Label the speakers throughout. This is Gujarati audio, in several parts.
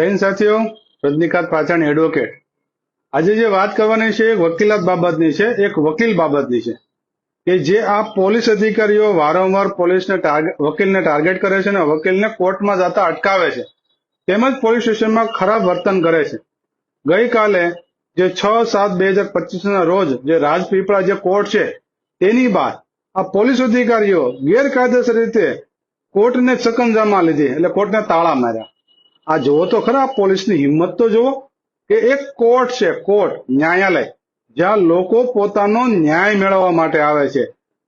Speaker 1: જૈન સાથીઓ, રજનીકાંત પાછાણી એડવોકેટ આજે જે વાત કરવાની છે એક વકીલાત બાબતની છે, એક વકીલ બાબતની છે. કે જે આ પોલીસ અધિકારીઓ વારંવાર પોલીસને વકીલને ટાર્ગેટ કરે છે અને વકીલને કોર્ટમાં જતા અટકાવે છે. તેમજ પોલીસ સ્ટેશનમાં ખરાબ વર્તન કરે છે. ગઈકાલે જે છ સાત બે હજાર પચીસના રોજ જે રાજપીપળા જે કોર્ટ છે, તેની બહાર આ પોલીસ અધિકારીઓ ગેરકાયદેસર રીતે કોર્ટને સકંજામાં લીધી, એટલે કોર્ટને તાળા માર્યા. આ જુઓ તો ખરા, પોલીસની હિંમત તો જુઓ કે એક કોર્ટ છે, કોર્ટ, ન્યાયાલય, જ્યાં લોકો પોતાનો ન્યાય મેળવવા માટે આવે છે.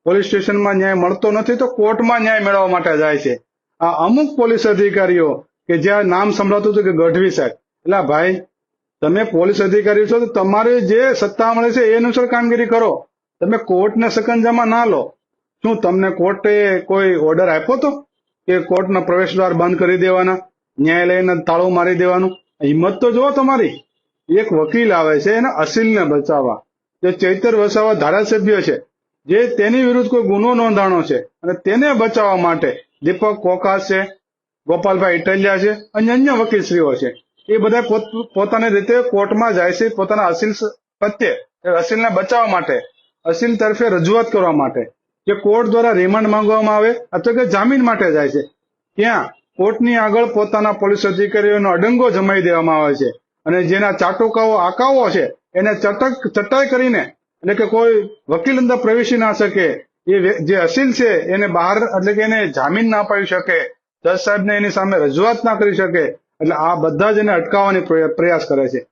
Speaker 1: પોલીસ સ્ટેશનમાં ન્યાય મળતો નથી તો કોર્ટમાં ન્યાય મેળવવા માટે જાય છે. આ અમુક પોલીસ અધિકારીઓ કે જ્યાં નામ સંભળાતું હતું કે ગઢવી સાહેબ, એટલે ભાઈ, તમે પોલીસ અધિકારી છો તો તમારે જે સત્તા મળે છે એ અનુસાર કામગીરી કરો. તમે કોર્ટને સકંજામાં ના લો. શું તમને કોર્ટે કોઈ ઓર્ડર આપ્યો તો? કે કોર્ટના પ્રવેશ દ્વાર બંધ કરી દેવાના? ન્યાયાલયને તાળું મારી દેવાનું. હિંમત તો જુઓ તમારી. એક વકીલ આવે છે એને અસીલને બચાવવા. જે ચૈતર વસાવા ધારાસભ્ય છે, જે તેની વિરુદ્ધ કોઈ ગુનો નોંધાણો છે અને તેને બચાવવા માટે દીપક કોકાસ છે, ગોપાલભાઈ ઇટલિયા છે, અને અન્ય વકીલશ્રીઓ છે. એ બધા પોત- પોતાની રીતે કોર્ટમાં જાય છે, પોતાના અસીલ પ્રત્યે અસીલને બચાવવા માટે, અસીલ તરફે રજૂઆત કરવા માટે. જે કોર્ટ દ્વારા રિમાન્ડ માંગવામાં આવે અથવા કે જામીન માટે જાય છે. ત્યાં કોર્ટની આગળ પોતાના પોલીસ અધિકારીઓનો અડંગો જમાઈ દેવામાં આવે છે અને જેના ચાટુકાઓ, આકાઓ છે, એને ચટક, ચટાઈ કરીને એટલે કે કોઈ વકીલ અંદર પ્રવેશી ના શકે, એ જે અસીલ છે, એને બહાર, એટલે કે એને જામીન ના અપાવી શકે, જજ સાહેબને એની સામે રજૂઆત ના કરી શકે, એટલે આ બધા જ એને અટકાવવાની પ્રય- પ્રયાસ કરે છે.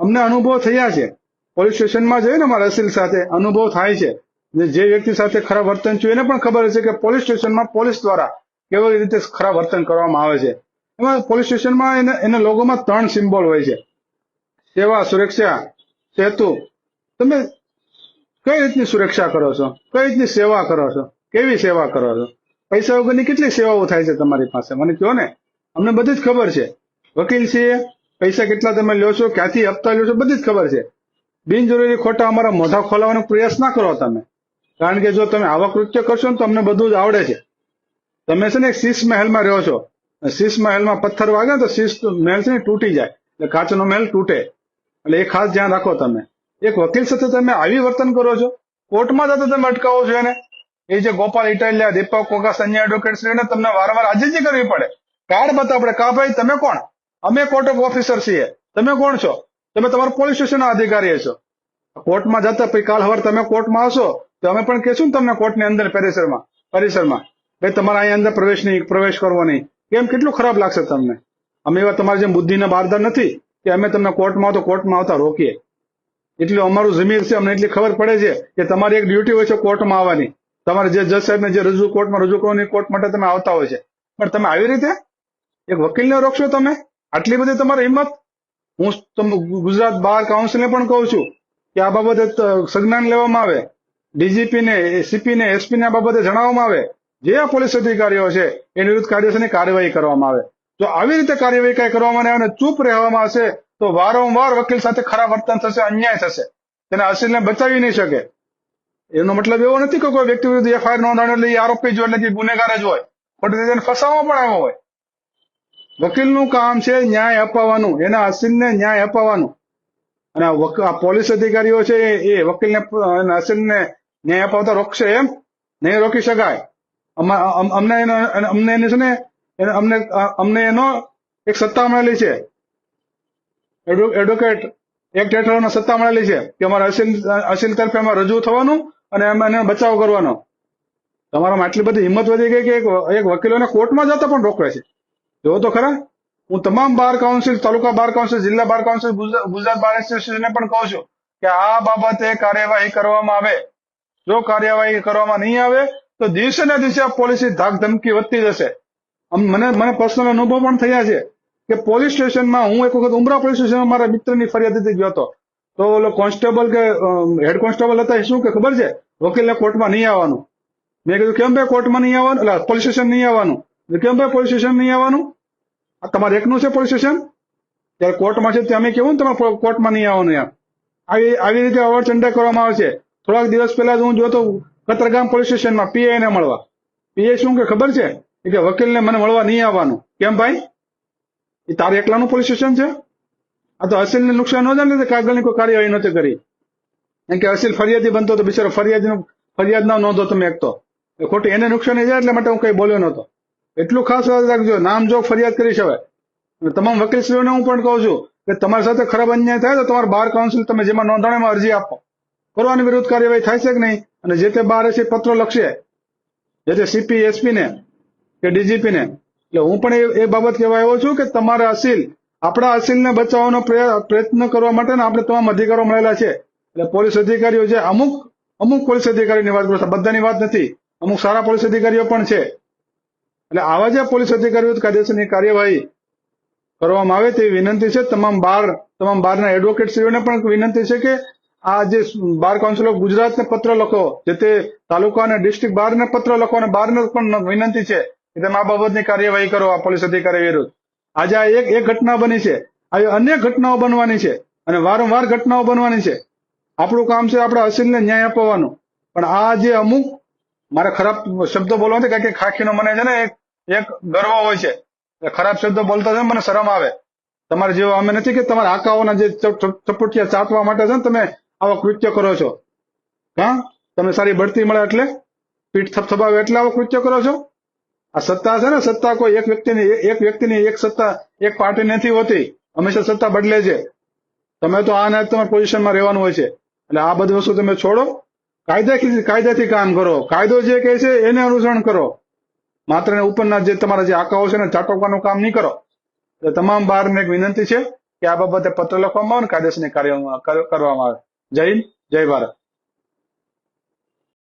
Speaker 1: અમને અનુભવ થયા છે. પોલીસ સ્ટેશનમાં જઈએ ને અમારા અસીલ સાથે, અનુભવ થાય છે. જે વ્યક્તિ સાથે ખરાબ વર્તન થયું, એને પણ ખબર છે કે પોલીસ સ્ટેશનમાં પોલીસ દ્વારા કેવી રીતે ખરાબ વર્તન કરવામાં આવે છે. એમાં પોલીસ સ્ટેશનમાં એને લોગોમાં ત્રણ સિમ્બોલ હોય છે. સેવા, સુરક્ષા, સેતુ. તમે કઈ રીતની સુરક્ષા કરો છો? કઈ રીતની સેવા કરો છો? કેવી સેવા કરો છો? પૈસા વગરની કેટલી સેવાઓ થાય છે તમારી પાસે? મને કહો ને. અમને બધી જ ખબર છે. વકીલ છીએ, પૈસા કેટલા તમે લ્યો છો, ક્યાંથી હપ્તા લ્યો છો, બધી જ ખબર છે. બિનજરૂરી ખોટા અમારા મોઢા ખોલાવવાનો પ્રયાસ ના કરો તમે. કારણ કે જો તમે આવા કૃત્ય કરશો ને તો અમને બધું જ આવડે છે. તમે છે ને શીશ મહેલમાં રહો છો. શીશ મહેલમાં પથ્થર વાગે તો શીશ મહેલ છે ને તૂટી જાય. એટલે કાચનો મહેલ તૂટે. એટલે એ ખાસ ધ્યાન રાખો તમે. એક વકીલ સાથે તમે આવી વર્તન કરો છો. કોર્ટમાં જતા તમે અટકાવો છો એને. એ જે ગોપાલ ઇટાલિયા, દીપક કોકાસ અન્ય છે એને તમને વારંવાર આજીજી કરવી પડે. કાર્ડ બતાવો પડે કા ભાઈ, તમે કોણ? અમે કોર્ટ ઓફ ઓફિસર છીએ. તમે કોણ છો? તમે તમારા પોલીસ સ્ટેશનના અધિકારી છો કોર્ટમાં જતા પછી કાલ હવાર તમે કોર્ટમાં હશો, તો અમે પણ કહેશું તમને કોર્ટની અંદર પરિસરમાં પરિસરમાં. ભાઈ તમારે અહીંયા અંદર પ્રવેશ નહીં પ્રવેશ કરવો નહીં કેમ? કેટલું ખરાબ લાગશે તમને? અમે એવા તમારી જેમ બુદ્ધિના બારદાર નથી કે અમે તમને કોર્ટમાં તો કોર્ટમાં આવતા રોકીએ. એટલે અમારું જમીર છે, અમને એટલી ખબર પડે છે કે તમારી એક ડ્યુટી હોય છે કોર્ટમાં આવવાની. તમારે જે જજ સાહેબને જે રજૂ કોર્ટમાં રજૂ કરવાની કોર્ટ માટે તમે આવતા હોય છે. પણ તમે આવી રીતે એક વકીલને રોકશો તમે? આટલી બધી તમારી હિંમત? હું ગુજરાત બાર કાઉન્સિલને પણ કહું છું કે આ બાબતે સંજ્ઞાન લેવામાં આવે. ડીજીપી ને એસપીને ને એસપી ને આ બાબતે જણાવવામાં આવે. જે આ પોલીસ અધિકારીઓ છે, એની વિરુદ્ધ કાયદેસરની કાર્યવાહી કરવામાં આવે. જો આવી રીતે કાર્યવાહી કઈ કરવામાં આવે અને ચૂપ રહેવામાં આવશે, તો વારંવાર વકીલ સાથે ખરાબ વર્તન થશે, અન્યાય થશે. તેને અસીલને બચાવી નહીં શકે. એનો મતલબ એવો નથી કે કોઈ વ્યક્તિ વિરુદ્ધ એફઆઈઆર નોંધાણી એટલે આરોપી જ હોય એટલે ગુનેગાર જ હોય. ખોટી રીતે એને પણ આવ્યો હોય. વકીલનું કામ છે ન્યાય અપાવવાનું, એના અસીલને ન્યાય અપાવવાનું. અને આ પોલીસ અધિકારીઓ છે એ- વકીલને અસીલને ન્યાય અપાવતા રોકશે એમ? નહીં રોકી શકાય. અમને અમને એની છે ને, એને, અમને અમને એનો એક સત્તા મળેલી છે. એડવો- એડવોકેટ એક્ટ હેઠળનો સત્તા મળેલી છે કે અમારે અસીલ અસીલ તરફે એમાં રજૂ થવાનું અને એને બચાવ કરવાનો. તમારામાં આટલી બધી હિંમત વધી ગઈ કે એક એક વકીલોને કોર્ટમાં જતા પણ રોકવે છે. જોવો તો ખરા. હું તમામ બાર કાઉન્સિલ, તાલુકા બાર કાઉન્સિલ, જિલ્લા બાર કાઉન્સિલ ગુજરાત બાર એસોસિએશનને પણ કહું છું કે આ બાબતે કાર્યવાહી કરવામાં આવે. જો કાર્યવાહી કરવામાં નહીં આવે તો દિવસે ને દિવસે આ પોલીસની ધાક ધમકી વધતી જશે. મને મને પર્સનલ અનુભવ પણ થયા છે કે પોલીસ સ્ટેશનમાં હું એક વખત ઉમરા પોલીસ સ્ટેશનમાં મારા મિત્રની ફરિયાદથી ગયો હતો. તો ઓલો કોન્સ્ટેબલ કે હેડ કોન્સ્ટેબલ હતા એ શું કે ખબર છે? વકીલને કોર્ટમાં નહીં આવવાનું. મેં કીધું, કેમ ભાઈ કોર્ટમાં નહીં આવવાનું? એટલે પોલીસ સ્ટેશન નહીં આવવાનું. કેમ ભાઈ પોલીસ સ્ટેશન નહીં આવવાનું? આ તમારે એકનું છે પોલીસ સ્ટેશન ત્યારે કોર્ટમાં છે ત્યાં અમે કેવું ને તમે કોર્ટમાં નહીં આવવાનું યાર? આવી આવી રીતે અવરચંડા કરવામાં આવે છે થોડાક દિવસ પહેલા જ હું જોતો કતરગામ પોલીસ સ્ટેશનમાં પીએ ને મળવા. પીએ શું કે ખબર છે? કે વકીલને મને મળવા નહીં આવવાનું. કેમ ભાઈ? એ તારે એકલાનું પોલીસ સ્ટેશન છે? આ તો અસીલને નુકસાન ન જાય ને કાગળની કોઈ કાર્યવાહી નથી કરી. કેમ કે અસીલ ફરિયાદી બનતો તો બિચારો ફરિયાદીનું ફરિયાદ ના નોંધો તમે એક તો. ખોટી એને નુકસાન જાય એટલે માટે હું કઈ બોલ્યો નતો એટલું ખાસ યાદ રાખજો, નામ જો ફરિયાદ કરી અને તમામ વકીલશ્રીઓને હું પણ કહું છું કે તમારી સાથે ખરાબ અન્યાય થાય તો તમારા બાર કાઉન્સિલ તમે જેમાં નોંધણીમાં અરજી આપો. કરવાની વિરુદ્ધ કાર્યવાહી થાય છે કે નહીં? અને જે તે બાર હશે પત્રો લખશે. જે તે સીપી એસપી ને કે ડીજીપી ને. એટલે હું પણ એ- બાબત કહેવા આવ્યો છું કે તમારા અસીલ, આપણા અસીલને બચાવવાનો પ્રય- પ્રયત્ન કરવા માટે આપણે તમામ અધિકારો મળેલા છે. એટલે પોલીસ અધિકારીઓ છે અમુક અમુક પોલીસ અધિકારીની વાત કરું બધાની વાત નથી. અમુક સારા પોલીસ અધિકારીઓ પણ છે. એટલે આવા જે પોલીસ અધિકારીઓ કાયદેસરની કાર્યવાહી કરવામાં આવે તેવી વિનંતી છે. તમામ બાર, તમામ બારના એડવોકેટશ્રીઓને પણ વિનંતી છે કે આ જે બાર કાઉન્સિલ ઓફ ગુજરાતને પત્ર લખો, જે તે તાલુકા અને ડિસ્ટ્રિક્ટ બારને પત્ર લખો અને બારને પણ વિનંતી છે કે તમે આ બાબતની કાર્યવાહી કરો, આ પોલીસ અધિકારી વિરુદ્ધ. આજે આ એક એક ઘટના બની છે. આવી અનેક ઘટનાઓ બનવાની છે અને વારંવાર ઘટનાઓ બનવાની છે. આપણું કામ છે આપણા અસીલને ન્યાય અપાવવાનું પણ આ જે અમુક, મારે ખરાબ શબ્દો બોલવા નથી, કારણ કે ખાખીનો મને છે ને એક એક ગર્વ હોય છે. ખરાબ શબ્દો બોલતા છે મને શરમ આવે. તમારે જેવો અમે નથી કે તમારા આકાઓના જે ચપ- ચપ- ચાટવા માટે છે ને તમે આવા કૃત્ય કરો છો. હા? તમને સારી બઢતી મળે એટલે? પીઠ થપથપાવે એટલે આવા કૃત્ય કરો છો? આ સત્તા છે ને, સત્તા કોઈ એક વ્યક્તિની એક વ્યક્તિની એક સત્તા, એક પાર્ટી નથી હોતી. હંમેશા સત્તા બદલે છે. તમે તો આ ને તમારા પોઝિશનમાં રહેવાનું હોય છે. એટલે આ બધી વસ્તુ તમે છોડો. કાયદાથી કાયદાથી કામ કરો. કાયદો જે કહે છે એને અનુસરણ કરો. માત્ર ઉપરના જે તમારા જે આકાઓ છે ને, ચાટકવાનું કામ નહીં કરો. એટલે તમામ બારને એક વિનંતી છે કે આ બાબતે પત્ર લખવામાં આવે ને, કાયદેસરની કાર્ય કરવામાં આવે. જય હિન્દ જય ભારત.